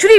Should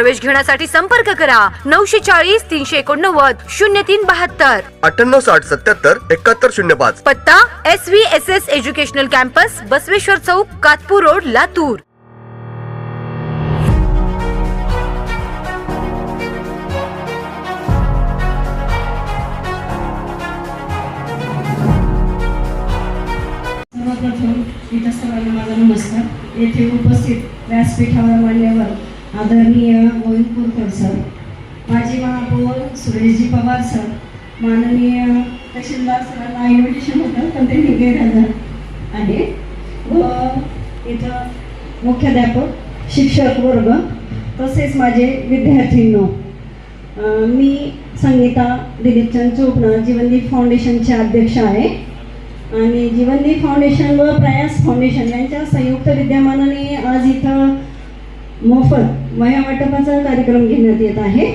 प्रवेश घेण्यासाठी संपर्क करा. नऊशे चाळीस तीनशे एकोणनव्वद शून्य तीन बहात्तर. अठ्ठ्याण्णव साठ सत्याहत्तर एकाहत्तर शून्य पाच. पत्ता S V S S educational campus Basaveshwar Chowk Katpur road Latur. सर्वप्रथम इथं सर्वांना माझा नमस्कार येथे उपस्थित व्यासपीठावर मान्यवर आदरणीय गोविंदपूरकर सर माजी महापौर सुरेशजी पवार सर माननीय तहसीलदार सरांना इन्व्हिटेशन होतं पण ते गैरहजर आहे व इथं मुख्याध्यापक शिक्षक वर्ग तसेच माझे विद्यार्थींनो मी संगीता दिलीपचंद चोपडा जीवनदीप फाउंडेशनचे अध्यक्ष आहे. आणि जीवनदीप फाउंडेशन व प्रयास फाउंडेशन यांच्या संयुक्त विद्यमानाने आज इथं मोफत वया वाटपाचा कार्यक्रम घेण्यात येत आहे.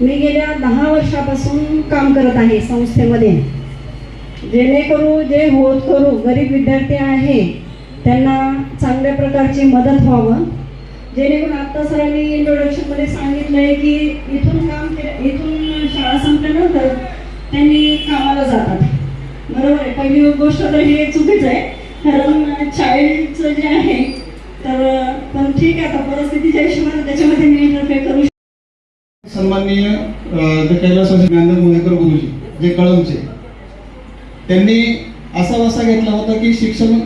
मी गेल्या दहा वर्षापासून काम करत आहे संस्थेमध्ये. जेणेकरून जे होत करू गरीब विद्यार्थी आहे त्यांना चांगल्या प्रकारची मदत व्हावं. जेणेकरून आत्ता सरांनी इंट्रोडक्शनमध्ये सांगितलं आहे की इथून काम के इथून शाळा संपल्यानंतर त्यांनी कामाला जातात. बरोबर आहे. पहिली गोष्ट तर हे चुकीचं आहे. कारण चाइल्डचं जे आहे तर पण ठीक आहे आता परिस्थितीच्या हिशोबाने त्याच्यामध्ये मी इंटरफेअर करू सन्माननीय जे ज्ञानदेव मोहेकर गुरुजी जे कळमचे त्यांनी असा वसा घेतला होता की शिक्षण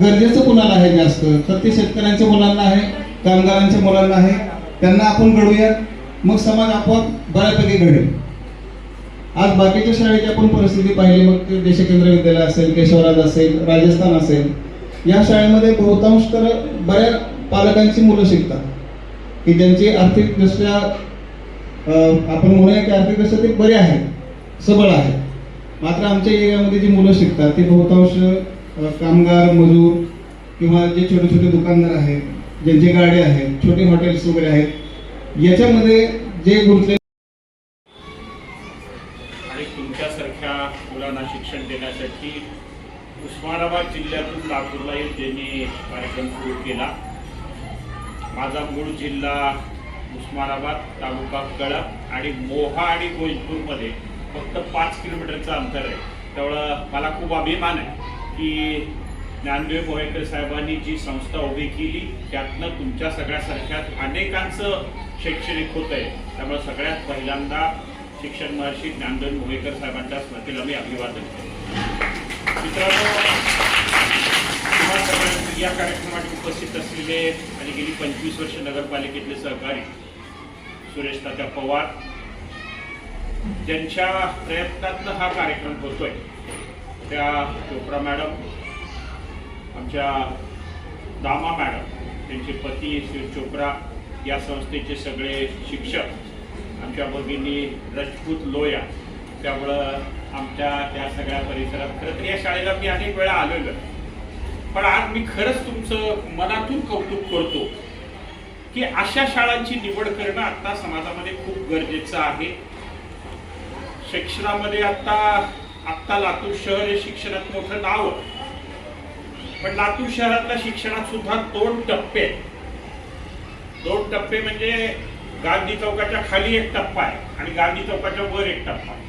गरजेचं कुणाला आहे जास्त? तर ते शेतकऱ्यांच्या मुलांना आहे कामगारांच्या मुलांना आहे त्यांना आपण घडूया मग समाज आपोआप बऱ्यापैकी घडेल. आज बाकीच्या शाळेची आपण परिस्थिती पाहिली मग ते देशकेंद्र विद्यालय असेल केशवराज असेल राजस्थान असेल या शाळेमध्ये बहुतांश तर बऱ्या पालकांची मुलं शिकतात. की ज्यांची आर्थिकदृष्ट्या आपण म्हणूया की आर्थिकदृष्ट्या ते बरे आहेत सबळ आहेत. मात्र आमच्या एरियामध्ये जी मुलं शिकतात ते बहुतांश कामगार मजूर किंवा जे छोटे छोटे दुकानदार आहेत ज्यांची गाडी आहेत छोटे हॉटेल्स वगैरे आहेत याच्यामध्ये जे गुंतले आणि तुमच्यासारख्या मुलांना शिक्षण देण्यासाठी उस्मानाबाद जिल्ह्यातून लातूरला येथे मी कार्यक्रम सुरू केला. माझा मूळ जिल्हा उस्मानाबाद तालुका कळप आणि मोहा आणि गोजपूरमध्ये फक्त पाच किलोमीटरचं अंतर आहे. त्यामुळं मला खूप अभिमान आहे की ज्ञानदेव मोहेकर साहेबांनी जी संस्था उभी केली त्यातनं तुमच्या सगळ्यासारख्या अनेकांचं शैक्षणिक होत आहे. त्यामुळे सगळ्यात पहिल्यांदा शिक्षण महर्षी ज्ञानदेव मोहेकर साहेबांच्या स्मृतीला मी अभिवादन करतो. मित्रांनो या कार्यक्रमात उपस्थित असलेले आणि गेली पंचवीस वर्ष नगरपालिकेतले सहकारी सुरेश तात्या पवार. ज्यांच्या प्रयत्नातनं हा कार्यक्रम होतोय त्या चोप्रा मॅडम आमच्या दामा मॅडम त्यांचे पती श्री चोप्रा या संस्थेचे सगळे शिक्षक आमच्या भगिनी रजपूत लोया त्यामुळं आमच्या त्या सगळ्या परिसरात खरं तर या शाळेला मी अनेक वेळा आलेलो पण आज मी खरंच तुमचं मनातून कौतुक करतो की अशा शाळांची निवड करणं आता समाजामध्ये खूप गरजेचं आहे. शिक्षणामध्ये आता आत्ता लातूर शहर हे शिक्षणात मोठं नाव पण लातूर शहरातल्या शिक्षणात सुद्धा दोन टप्पे आहेत. दोन टप्पे म्हणजे गांधी चौकाच्या खाली एक टप्पा आहे आणि गांधी चौकाच्या वर एक टप्पा आहे.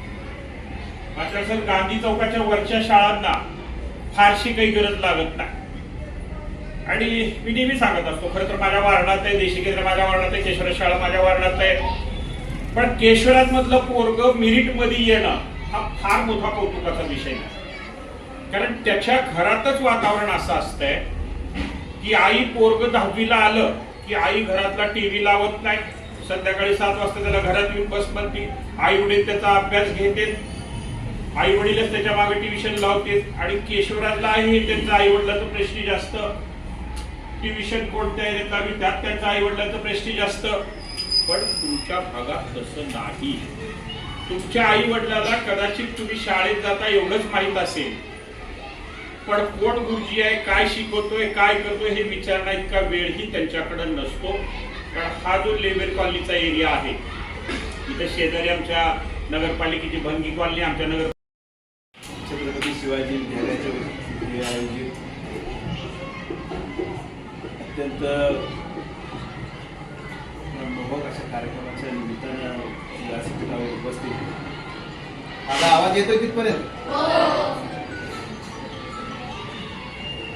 मात्र सर गांधी चौकाच्या वरच्या शाळांना फारशी काही गरज लागत नाही. आणि मी नेहमी सांगत असतो खरं तर माझ्या वार्डात आहे देशी केंद्र माझ्या वार्डात आहे केशवराज शाळा माझ्या वार्डात आहे. पण केशवराज मधलं पोरग मिरिटमध्ये येणं हा फार मोठा कौतुकाचा विषय नाही. कारण त्याच्या घरातच वातावरण असं असतंय की आई पोरग दहावीला आलं की आई घरातला टीव्ही लावत नाही. संध्याकाळी सात वाजता त्याला घरात येऊन बस म्हणते. आई वडील त्याचा अभ्यास घेते. आई वडीलच त्याच्यामागे ट्युशन लावते आणि केशवराजला आहे त्यांचा आई वडिलाचं प्रश्न जास्त. ट्युशन कोणत्या आहे दहावी त्यात त्यांचा आई वडिलाचा प्रश्न असतं पण तुमच्या भागात तसं नाही. तुमच्या आई वडिलाला कदाचित तुम्ही शाळेत जाता एवढंच माहीत असेल. पण कोण गुरुजी आहे काय शिकवतोय काय करतोय हे विचारणा इतका वेळही त्यांच्याकडे नसतो. कारण हा जो लेबर कॉलनीचा एरिया आहे इथं शेजारी आमच्या नगरपालिकेची भंगी कॉलनी आमच्या नगर शिवाजी विद्यालयाच्या वतीने आयोजित. अत्यंत मोहक अशा कार्यक्रमाच्या निमित्तानं व्यासपीठावर उपस्थित. माझा आवाज येतोय तिथपर्यंत?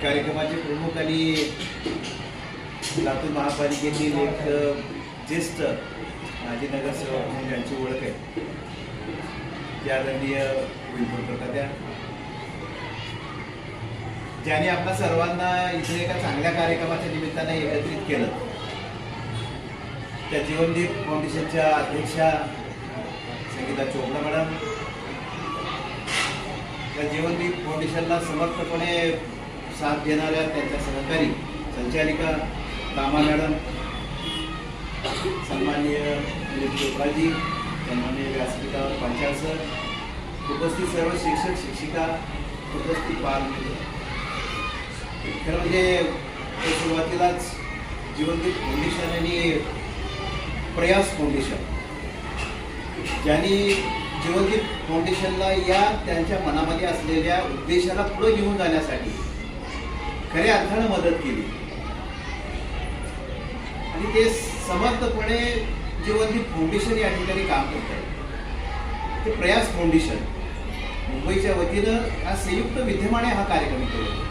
कार्यक्रमाचे प्रमुख आणि लातूर महापालिकेतील एक ज्येष्ठ माजी नगरसेवक म्हणून ज्यांची ओळख आहे ते आदरणीय विंडोकर तात्या ज्याने आपल्या सर्वांना इथे एका चांगल्या कार्यक्रमाच्या निमित्ताने एकत्रित केलं. त्या जीवनदीप फाउंडेशनच्या अध्यक्षा संगीता चोपडा मॅडम त्या जीवनदीप फाउंडेशनला समर्थपणे साथ देणाऱ्या त्यांच्या सहकारी संचालिका कामा मॅडम सन्माननीय दिलीप चोप्राजी सन्माननीय व्यासपीठावर पंचाल सर उपस्थित सर्व शिक्षक शिक्षिका उपस्थित बाल खरं म्हणजे सुरुवातीलाच जीवनदीप फाउंडेशन आणि प्रयास फाउंडेशन ज्यांनी जीवनदीप फाउंडेशनला या त्यांच्या मनामध्ये असलेल्या उद्देशाला पुढे घेऊन जाण्यासाठी खऱ्या अर्थानं मदत केली. आणि ते समर्थपणे जीवनदीप फाउंडेशन या ठिकाणी काम करत आहे ते प्रयास फाउंडेशन मुंबईच्या वतीनं हा संयुक्त विद्यमाने हा कार्यक्रम केला.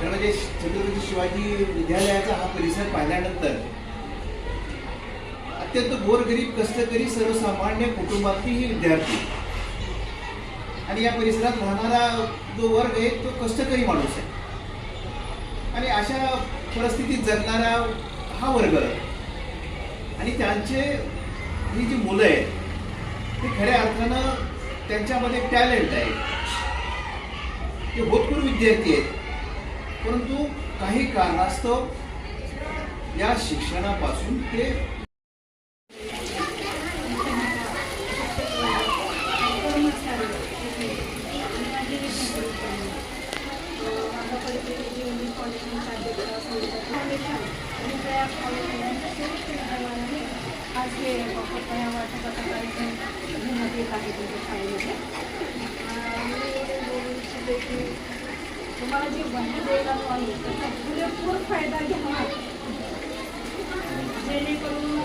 खरं म्हणजे छत्रपती शिवाजी विद्यालयाचा हा परिसर पाहिल्यानंतर अत्यंत गोरगरीब कष्टकरी सर्वसामान्य कुटुंबातली ही विद्यार्थी आणि या परिसरात राहणारा जो वर्ग आहे तो कष्टकरी माणूस आहे. आणि अशा परिस्थितीत जगणारा हा वर्ग आणि त्यांचे ही जी मुलं आहेत ती खऱ्या अर्थानं त्यांच्यामध्ये टॅलेंट आहे. ते होतपूर विद्यार्थी आहेत परंतु काही कारणास्तव या शिक्षणापासून ते आज हे पप्पा वाटपाचा कार्यक्रम घेण्यात येत आहे तुमच्या शाळेमध्ये मी बोलू इच्छिते की तुम्हाला जी बंदी द्यायला आली त्याचा पुरेपूर फायदा घ्यावा जेणेकरून